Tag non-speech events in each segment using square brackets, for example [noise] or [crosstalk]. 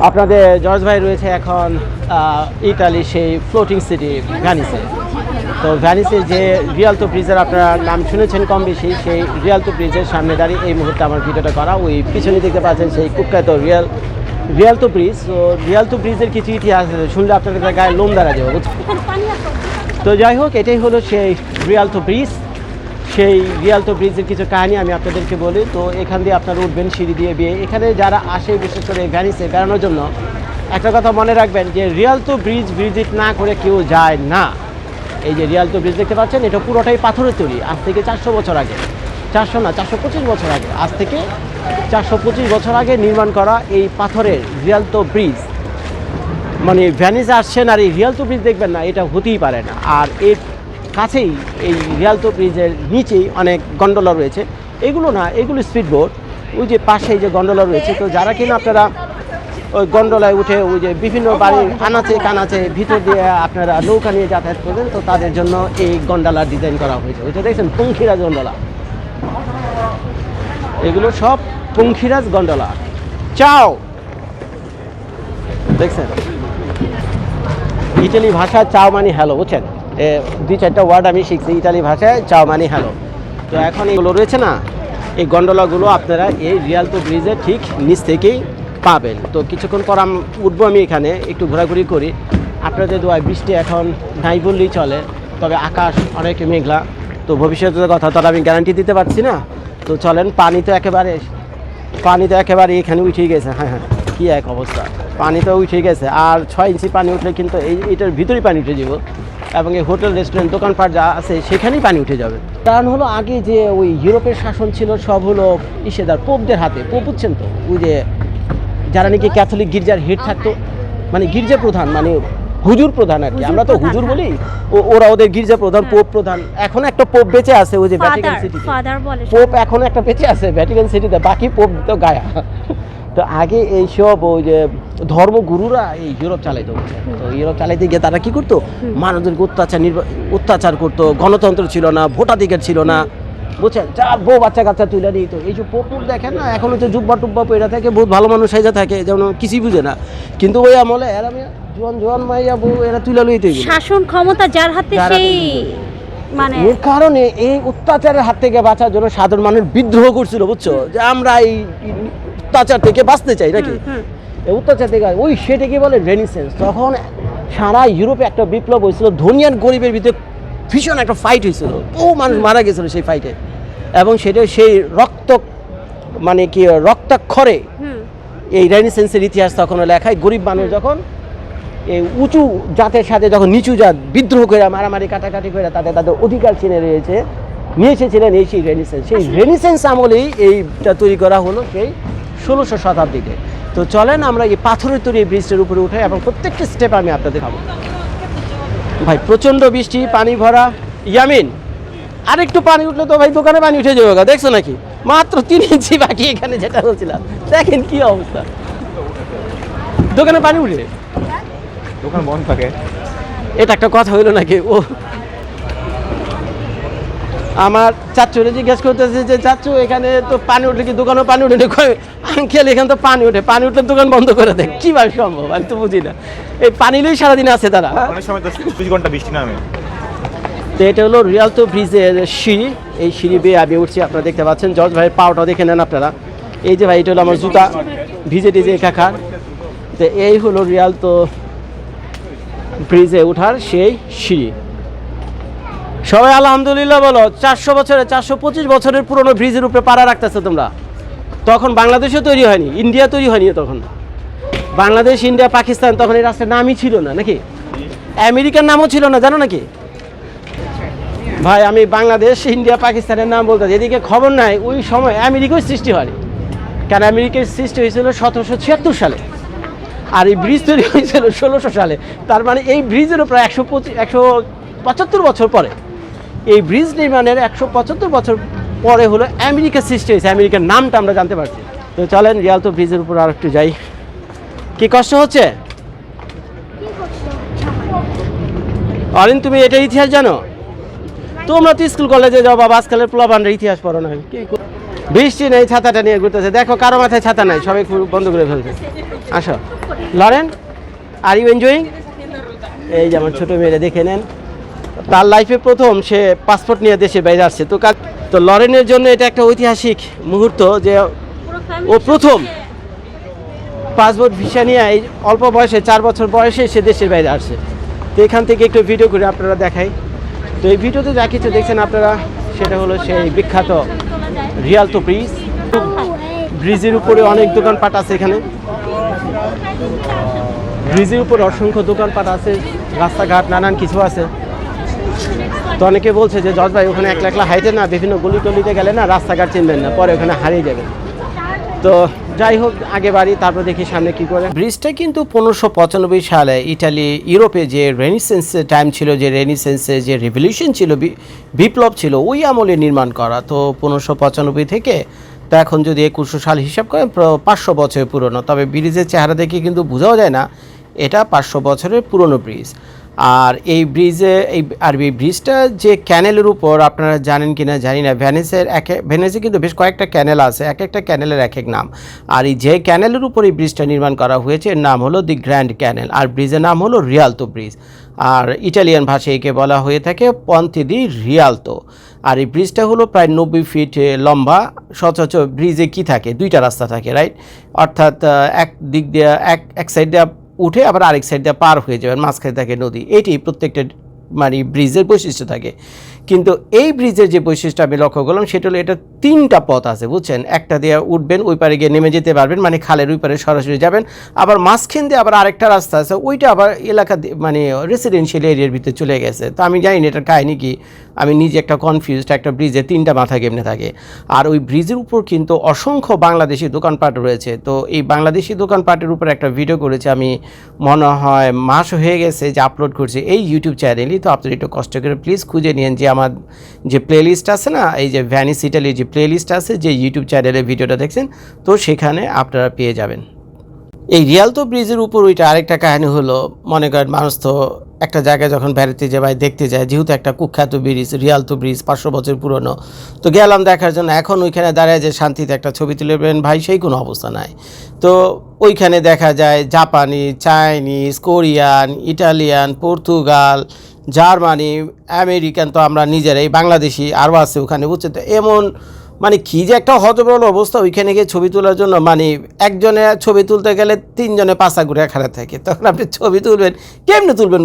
আপনাদের জর্জ ভাই রয়েছে এখন আহ, ইতালি সেই ফ্লোটিং সিটি ভ্যানিসে তো ভ্যানিসের যে রিয়ালতো ব্রিজের আপনারা নাম শুনেছেন কম বেশি সেই রিয়ালতো ব্রিজের সামনে দাঁড়িয়ে এই মুহূর্তে আমার ভিডিওটা করা। ওই পিছনে দেখতে পাচ্ছেন সেই কুখ্যাত রিয়াল রিয়ালতো ব্রিজ তো রিয়ালতো ব্রিজের কিছু ইতিহাস শুনলে আপনাদের গায়ে লোম দাঁড়া যাবে? তো যাই হোক এটাই হলো সেই রিয়ালতো ব্রিজ সেই রিয়ালতো ব্রিজের কিছু কাহিনী আমি আপনাদেরকে বলি। তো এখান দিয়ে আপনারা উঠবেন, সিঁড়ি দিয়ে বিয়ে। এখানে যারা আসে, বিশেষ করে ভ্যানিসে বেড়ানোর জন্য, একটা কথা মনে রাখবেন যে রিয়ালতো ব্রিজ ভিজিট না করে কেউ যায় না। এই যে রিয়ালতো ব্রিজ দেখতে পাচ্ছেন, এটা পুরোটাই পাথরের তৈরি। আজ থেকে চারশো বছর আগে। চারশো না, চারশো পঁচিশ বছর আগে। আজ থেকে চারশো পঁচিশ বছর আগে নির্মাণ করা এই পাথরের রিয়ালতো ব্রিজ। মানে ভ্যানিস আসছেন আর এই রিয়ালতো ব্রিজ দেখবেন না, এটা হতেই পারে না। আর এর কাছেই এই রিয়ালতো ব্রিজের নিচেই অনেক গন্ডোলা রয়েছে। এগুলো না, এগুলো স্পিড বোট ওই যে পাশেই যে গন্ডোলা রয়েছে, তো যারা কিনা আপনারা ওই গন্ডোলায় উঠে ওই যে বিভিন্ন বাড়ির আনাচে কানাচে ভিতর দিয়ে আপনারা নৌকা নিয়ে যাতায়াত করবেন, তো তাদের জন্য এই গন্ডোলার ডিজাইন করা হয়েছে। ওইটা দেখছেন, পঙ্খিরাজ গন্ডোলা এগুলো সব পঙ্খিরাজ গন্ডোলা চাও! দেখছেন? ইটালি ভাষা চাও মানে হ্যালো বুঝছেন? দুই চারটা ওয়ার্ড আমি শিখছি, ইতালি ভাষায় চাও মানে হ্যালো তো এখন এগুলো রয়েছে না, এই গন্ডোলাগুলো আপনারা এই রিয়ালতো ব্রিজের ঠিক নিচ থেকেই পাবেন। তো কিছুক্ষণ পর আম উঠবো আমি এখানে, একটু ঘোরাঘুরি করি। আপনাদের দোয়ায় বৃষ্টি এখন নাই বললেই চলে, তবে আকাশ অনেক মেঘলা। তো ভবিষ্যতের কথা তো আমি গ্যারান্টি দিতে পারছি না। তো চলেন, পানি তো একেবারে পানি তো একেবারে এখানে উঠে গেছে হ্যাঁ হ্যাঁ। কী এক অবস্থা? পানি তো উঠে গেছে। আর ছয় ইঞ্চি পানি উঠলে কিন্তু এই এটার ভিতরেই পানি উঠে যাব। এবং এই হোটেল রেস্টুরেন্ট দোকানপাট যা আছে সেখানেই পানি উঠে যাবে। কারণ হলো আগে যে ওই ইউরোপের শাসন ছিল সব হলো ইসেদার পোপদের হাতে। পোপ বুঝছেন তো? ওই যে যারা নাকি ক্যাথলিক গির্জার হেড থাকতো মানে গির্জা প্রধান মানে হুজুর প্রধান আর কি। আমরা তো হুজুর বলি। ওরা ওদের গির্জা প্রধান পোপ প্রধান। এখন একটা পোপ বেঁচে আছে ওই যে ভ্যাটিকান সিটিতে পোপ এখন একটা বেঁচে আছে ভ্যাটিকান সিটিতে বাকি পোপ তো গায়া। তো আগে এইসব ওই যে ধর্মগুরুরা এই ইউরোপ চালাইতো? তো ইউরোপ চালাইতে গিয়ে তারা কি করতো? মানুষদেরকে অত্যাচার নির্বা- অত্যাচার করতো গণতন্ত্র ছিল না ভোটাধিকার ছিল না। বুঝছেন? যার বউ বাচ্চা কাচ্চা তুলে নিত। এই যে পোপ টোপ দেখেন না এখন হচ্ছে জুব্বা টুব্বা পয়রা থাকে বহুত ভালো মানুষ সাইজা থাকে যেমন কিছুই বুঝে না। কিন্তু ওই আমলে এরা জোয়ান জোয়ান মাইয়া বউ এরা তুলে লইতে শাসন ক্ষমতা যার হাতে সেই মানে এর কারণে এই অত্যাচারের হাত থেকে বাঁচার জন্য সাধারণ মানুষ বিদ্রোহ করছিল বুঝছ? যে আমরা এই অত্যাচার থেকে বাঁচতে চাই নাকি? অত্যাচার থেকে ওই সেটাকে বলে রেনিসেন্স তখন সারা ইউরোপে একটা বিপ্লব হয়েছিল ধনী আর গরিবের ভিতরে ভীষণ একটা ফাইট হয়েছিল। বহু মানুষ মারা গেছিল সেই ফাইটে এবং সেটা সেই রক্ত মানে কি রক্তাক্ষরে এই রেনিসেন্সের ইতিহাস তখন লেখায় গরিব মানুষ যখন এই উঁচু জাতের সাথে যখন নিচু জাত বিদ্রোহ করে মারামারি কাটাকাটি করে তাদের তাদের অধিকার চিনে রয়েছে নিয়ে এসেছিলেন এই সেই রেনিসেন্স সেই রেনিসেন্স আমলেই এইটা তৈরি করা হলো সেই ষোলোশো শতাব্দীতে। তো চলেন আমরা এই পাথরের তৈরি এই ব্রিজটার উপরে উঠে এবং প্রত্যেকটা স্টেপ আমি আপনাদের খাব ভাই প্রচণ্ড বৃষ্টি পানি ভরা। ইয়ামিন আরেকটু পানি উঠলে তো ভাই দোকানে পানি উঠে যাবে দেখছ নাকি? মাত্র তিন ইঞ্চি বাকি এখানে যেটা বলছিলাম। দেখেন কি অবস্থা। দোকানে পানি উঠে? দোকান বন্ধ থাকে। এটা একটা কথা হইল নাকি? ও আমার চাচুরে জিজ্ঞেস করতেছে যে চাচু এখানে তো পানি উঠলে কি দোকানে পানি উঠে? আঙ্কেল এখানে তো পানি উঠে। পানি উঠলে দোকান বন্ধ করে দেয়। কীভাবে সম্ভব? আমি তো বুঝি না। এই পানি নিয়েই সারাদিন আছে তারা। অনেক সময় দশ চব্বিশ ঘণ্টা বৃষ্টি নামে। তো এটা হলো রিয়ালতো ব্রিজের সিঁড়ি। এই সিঁড়ি বেয়ে আমি উঠছি আপনারা দেখতে পাচ্ছেন। জর্জ ভাইয়ের পাওটা দেখে নেন আপনারা। এই যে ভাই এটা হলো আমার জুতা। ভিজে টিজে একাকার তো এই হলো রিয়ালতো ব্রিজে ওঠার সেই সিঁড়ি। সবাই আলহামদুলিল্লাহ বলো, চারশো বছরে চারশো পঁচিশ বছরের পুরনো ব্রিজের উপরে পাড়া রাখতেছে তোমরা? তখন বাংলাদেশও তৈরি হয়নি, ইন্ডিয়া তৈরি হয়নি তখন। বাংলাদেশ, ইন্ডিয়া, পাকিস্তান তখন এই রাস্তার নামই ছিল না, নাকি? আমেরিকার নামও ছিল না, জানো নাকি? ভাই, আমি বাংলাদেশ, ইন্ডিয়া, পাকিস্তানের নাম বলতে। এদিকে খবর নাই, ওই সময় আমেরিকার সৃষ্টি হয়নি। কারণ আমেরিকার সৃষ্টি হয়েছিল সতেরোশো ছিয়াত্তর সালে। আর এই ব্রিজ তৈরি হয়েছিল ষোলোশো সালে। তার মানে এই ব্রিজেরও প্রায় একশো পঁচিশ একশো পঁচাত্তর বছর পরে। এই ব্রিজ নির্মাণের একশো পঁচাত্তর বছর পরে হলো আমেরিকা সৃষ্টি হয়েছে। আমেরিকার নামটা আমরা জানতে পারছি। তো চলেন, রিয়াল তো ব্রিজের উপর আর একটু যাই। কি কষ্ট হচ্ছে? অরিন, তুমি এটা ইতিহাস জানো? তোমরা তো স্কুল, কলেজে যাও বাবা, আজকালের প্লাবানরা ইতিহাস পড়ো না। কি বৃষ্টি নেই, ছাতাটা নিয়ে ঘুরতেছে। দেখো, কারও মাথায় ছাতা নাই, সবাই বন্ধ করে ফেলছে। আসো। লরেন আর ইউ এনজয়িং এই যে আমার ছোটো মেয়েরা দেখে নেন। তার লাইফে প্রথম সে পাসপোর্ট নিয়ে দেশে বাইরে আসছে। তো তো লরেনের জন্য এটা একটা ঐতিহাসিক মুহূর্ত যে ও প্রথম পাসপোর্ট ভিসা নিয়ে এই অল্প বয়সে চার বছর বয়সে সে দেশের বাইরে আসছে। তো এখান থেকে একটু ভিডিও করে আপনারা দেখাই। তো এই ভিডিওতে যা কিছু দেখছেন আপনারা সেটা হলো সেই বিখ্যাত রিয়াল তো ব্রিজ ব্রিজের উপরে অনেক দোকানপাট আছে এখানে। ব্রিজের উপরে অসংখ্য দোকানপাট আছে রাস্তাঘাট নানান কিছু আছে। তো অনেকে বলছে যে, জজ ভাই, ওখানে একলা একলা হাইটে না, বিভিন্ন গলি টলিতে গেলে না রাস্তাঘাট চিনবেন না, পরে ওখানে হারিয়ে যাবেন। তো যাই হোক, আগে বাড়ি, তারপর দেখি সামনে কি করে। ব্রিজটা কিন্তু পনেরোশো পঁচানব্বই সালে ইটালি, ইউরোপে যে রেনিসেন্সের টাইম ছিল, যে রেনিসেন্সে যে রেভলিউশন ছিল বিপ্লব ছিল, ওই আমলে নির্মাণ করা। তো পনেরোশো পঁচানব্বই থেকে তো এখন যদি একুশশো সাল হিসাব করেন পাঁচশো বছরের পুরনো। তবে ব্রিজের চেহারা দেখে কিন্তু বোঝাও যায় না, এটা পাঁচশো বছরের পুরনো ব্রিজ। আর এই ব্রিজে এই, আর এই ব্রিজটা যে ক্যানেলের উপর আপনারা জানেন কি না জানি না ভ্যানিসের এক ভ্যানিসে কিন্তু বেশ কয়েকটা ক্যানেল আছে, এক একটা ক্যানেলের এক এক নাম। আর এই যে ক্যানেলের উপর এই ব্রিজটা নির্মাণ করা হয়েছে, এর নাম হলো দি গ্র্যান্ড ক্যানেল আর ব্রিজের নাম হলো রিয়ালতো ব্রিজ আর ইটালিয়ান ভাষায় একে বলা হয়ে থাকে পন্থি দি রিয়ালতো আর এই ব্রিজটা হলো প্রায় নব্বই ফিট লম্বা, সচরাচর ব্রিজে কি থাকে? দুইটা রাস্তা থাকে রাইট অর্থাৎ এক দিক দিয়ে, এক এক সাইড দিয়ে উঠে আবার আরেক সাইড দিয়ে পার হয়ে যাবে মাঝখানে থাকে নদী। এটি প্রত্যেকটা মানে ব্রিজের বৈশিষ্ট্য থাকে। কিন্তু এই ব্রিজের যে বৈশিষ্ট্য আমি লক্ষ্য করলাম, সেটা হলো এটা তিনটা পথ আছে, বুঝছেন? একটা দিয়ে উঠবেন, ওই পারে গিয়ে নেমে যেতে পারবেন মানে খালের ওই পারে সরাসরি যাবেন। আবার মাঝখান দিয়ে আবার আরেকটা রাস্তা আছে, ওইটা আবার এলাকা মানে রেসিডেন্সিয়াল এরিয়ার ভিতরে চলে গেছে। তো আমি জানি না এটার কাহিনী কি। আমি নিজে একটা কনফিউজড একটা ব্রিজে তিনটা মাথা কেমনে থাকে। আর ওই ব্রিজের উপর কিন্তু অসংখ্য বাংলাদেশি দোকানপাট রয়েছে। তো এই বাংলাদেশি দোকানপাটের উপর একটা ভিডিও করেছে আমি, মনে হয় মাস হয়ে গেছে যে আপলোড করছি এই ইউটিউব চ্যানেলই তো আপনারা একটু কষ্ট করে প্লিজ খুঁজে নিন যে আমার যে প্লেলিস্ট আছে না, এই যে ভ্যানিস ইটালির যে প্লেলিস্ট আছে, যে ইউটিউব চ্যানেলে ভিডিওটা দেখছেন, তো সেখানে আপনারা পেয়ে যাবেন। এই রিয়ালতো ব্রিজের উপর ওইটা আরেকটা কাহিনী হলো, মনে করেন মানুষ তো একটা জায়গায় যখন বেড়াতে যায় বা দেখতে যায়, যেহেতু একটা কুখ্যাত ব্রিজ, রিয়ালতো ব্রিজ পাঁচশো বছর পুরনো, তো গেলাম দেখার জন্য। এখন ওইখানে দাঁড়ায় যে শান্তিতে একটা ছবি তুলবেন ভাই সেই কোনো অবস্থা নাই। তো ওইখানে দেখা যায় জাপানি, Chinese, Korean, Italian, Portugal, Germany, American তো আমরা নিজেরাই, বাংলাদেশি, আরও আছে ওখানে বুঝছে তো? এমন মানে কি যে একটা হতবল অবস্থা ওইখানে গিয়ে ছবি তোলার জন্য? মানে একজনে ছবি তুলতে গেলে তিনজনে পাশা ঘুরে খাড়া থাকে। তখন আপনি ছবি তুলবেন, কেমনে তুলবেন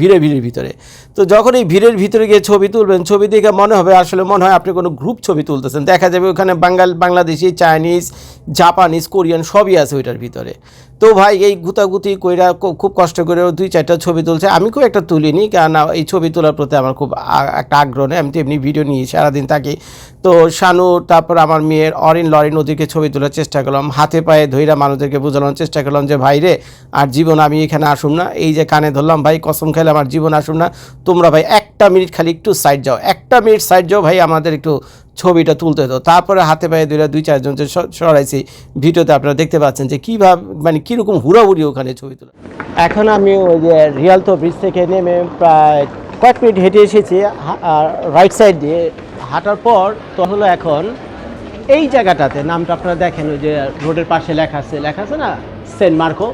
ভিড়ে ভিড়ের ভিতরে? তো যখন এই ভিড়ের ভিতরে গিয়ে ছবি তুলবেন, ছবি দেখে মনে হবে আসলে মনে হয় আপনি কোনো গ্রুপ ছবি তুলতেছেন। দেখা যাবে ওখানে Bangal, Bangladeshi Chinese Japanese Korean সবই আছে ওইটার ভিতরে। তো ভাই এই গুতাগুতি কইরা খুব কষ্ট করে দুই চারটা ছবি তুলছে। আমি খুব একটা তুলিনি কারণ এই ছবি তোলার প্রতি আমার খুব একটা আগ্রহ নেই। আমি তো এমনি ভিডিও নিয়ে সারাদিন থাকি। তো শানু, তারপর আমার মেয়ের অরিন লরিন ওদেরকে ছবি তোলার চেষ্টা করলাম। হাতে পায়ে ধইরা মানুষদেরকে বোঝানোর চেষ্টা করলাম যে, ভাই রে, আর জীবন আমি এখানে আসুম না। এই যে কানে ধরলাম, ভাই, কসম খেলে আমার জীবন আসুম না। তোমরা ভাই একটা মিনিট খালি একটু সাইড যাও। একটা মিনিট সাইড যাও ভাই, আমাদের একটু ছবিটা তুলতে হতো। তারপরে হাতে পায়ে দুইটা, দুই চারজন যে সরাইছি, ভিডিওতে আপনারা দেখতে পাচ্ছেন যে কীভাবে মানে কীরকম হুড়াহুড়ি ওখানে ছবি তোলা। এখন আমি ওই যে রিয়ালতো ব্রিজ থেকে নেমে প্রায় কয়েক মিনিট হেঁটে এসেছি রাইট সাইড দিয়ে হাঁটার পর তো হলো এখন এই জায়গাটাতে, নামটা আপনারা দেখেন, ওই যে রোডের পাশে লেখা আছে লেখা আছে না? সেন্ট মার্কো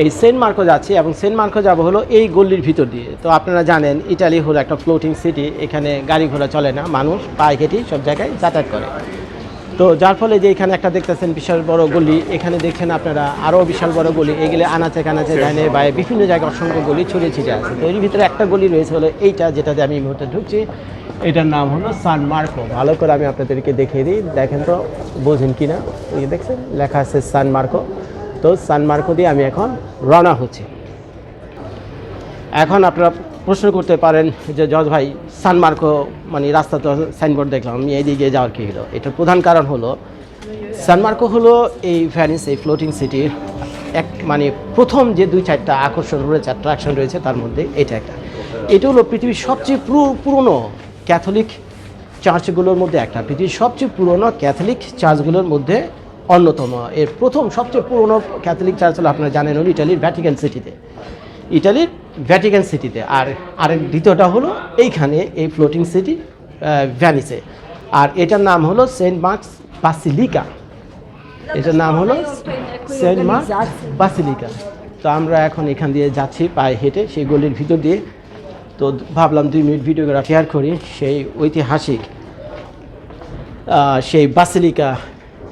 এই সেন্ট মার্কো যাচ্ছি এবং সেন্ট মার্কো যাব হলো এই গল্লির ভিতর দিয়ে। তো আপনারা জানেন ইটালি হলো একটা ফ্লোটিং সিটি এখানে গাড়ি ঘোড়া চলে না মানুষ পায়ে হেঁটেই সব জায়গায় যাতায়াত করে। তো যার ফলে যে এখানে একটা দেখতেছেন বিশাল বড় গলি এখানে দেখছেন আপনারা আরও বিশাল বড় গলি এগুলো আনাচে কানাচে ডাইনে বায়ে বিভিন্ন জায়গায় অসংখ্য গলি ছড়িয়ে ছিটে আছে। তো এর ভিতরে একটা গলি রয়েছে হলো এইটা যেটাতে আমি এই মুহূর্তে ঢুকছি। এটার নাম হলো সান মার্কো। ভালো করে আমি আপনাদেরকে দেখিয়ে দিই। দেখেন তো বোঝেন কি না দেখছেন লেখা আছে সান মার্কো। তো সান মার্কো দিয়ে আমি এখন রওনা হচ্ছি। এখন আপনারা প্রশ্ন করতে পারেন যে, জজ ভাই সানমার্কো মানে রাস্তা তো সাইনবোর্ড দেখলাম, আমি এইদিকে যাওয়ার কী হলো? এটার প্রধান কারণ হলো সানমার্কো হলো এই ভ্যানিস, এই ফ্লোটিং সিটির এক মানে প্রথম যে দুই চারটা আকর্ষণ রয়েছে অ্যাট্রাকশন রয়েছে, তার মধ্যে এটা একটা। এটা হলো পৃথিবীর সবচেয়ে পুরো- পুরনো ক্যাথলিক চার্চগুলোর মধ্যে একটা। পৃথিবীর সবচেয়ে পুরনো ক্যাথলিক চার্চগুলোর মধ্যে অন্যতম। এর প্রথম সবচেয়ে পুরনো ক্যাথলিক চার্চ হলো আপনারা জানেন হলো ইটালির ভ্যাটিকান সিটিতে ইটালির ভ্যাটিকান সিটিতে আর আরেক দ্বিতীয়টা হলো এইখানে এই ফ্লোটিং সিটি ভ্যানিসে আর এটার নাম হলো সেন্ট মার্কস বাসিলিকা এটার নাম হলো সেন্ট মার্ক বাসিলিকা তো আমরা এখন এখান দিয়ে যাচ্ছি পায়ে হেঁটে, সেই গলির ভিতর দিয়ে। তো ভাবলাম দুই মিনিট ভিডিওগ্রাফি শেয়ার করি, সেই ঐতিহাসিক সেই বাসিলিকা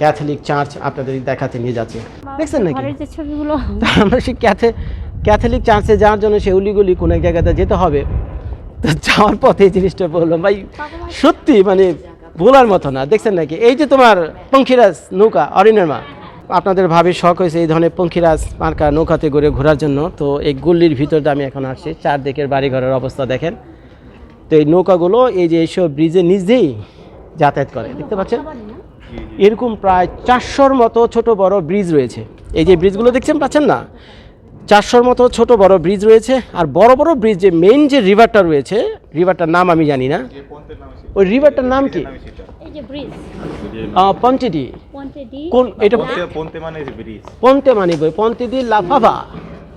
ক্যাথলিক চার্চ আপনাদের দেখাতে নিয়ে যাচ্ছে। দেখছেন নাকি? আমরা [laughs] সেই ক্যাথে ক্যাথলিক চার্চে যাওয়ার জন্য সেই উলিগুলি কোনো এক জায়গাতে যেতে হবে। তো যাওয়ার পথে এই জিনিসটা বললাম ভাই সত্যি মানে বলার মতো না। দেখছেন নাকি? এই যে তোমার পঙ্খিরাজ নৌকা অরিনের মা। আপনাদের ভাবে শখ হয়েছে এই ধরনের পঙ্খিরাজ মার্কা নৌকাতে ঘুরে ঘোরার জন্য। তো এই গল্লির ভিতর আমি এখন আসছি। চারদিকের বাড়িঘরের অবস্থা দেখেন। তো এই নৌকাগুলো এই যে এইসব ব্রিজের দিয়েই যাতায়াত করে। দেখতে পাচ্ছেন? এরকম প্রায় চারশোর মতো ছোট বড় ব্রিজ রয়েছে। এই যে ব্রিজগুলো দেখছেন পাচ্ছেন না? চারশোর মতো ছোট বড় ব্রিজ রয়েছে আর বড় বড় ব্রিজ যে মেইন যে রিভারটা রয়েছে রিভারটার নাম আমি জানি না। ওই রিভারটার নাম কি? এই যে ব্রিজ। পঞ্চেটি পন্টে ডি কোন এটা পন্তে মানে পন্তে মানি বই পন্তে দি লাফাফা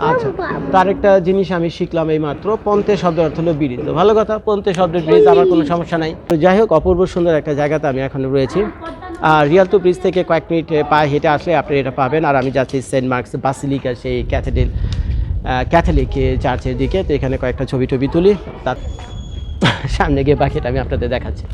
আচ্ছা তার একটা জিনিস আমি শিখলাম এই মাত্র পন্তে শব্দের অর্থ হলো ব্রিজ ভালো কথা পন্তে শব্দের ব্রিজ আমার কোনো সমস্যা নাই। তো যাই হোক অপূর্ব সুন্দর একটা জায়গাতে আমি এখন রয়েছি। আর টু ব্রিজ থেকে কয়েক মিনিট পায়ে হেঁটে আসলে আপনি এটা পাবেন। আর আমি যাচ্ছি সেন্ট মার্কস বাসিলিকা সেই ক্যাথেড্রেল ক্যাথলিক চার্চের দিকে। তো এখানে কয়েকটা ছবি টবি তুলি, তার সামনে গিয়ে বাকিটা আমি আপনাদের দেখাচ্ছি।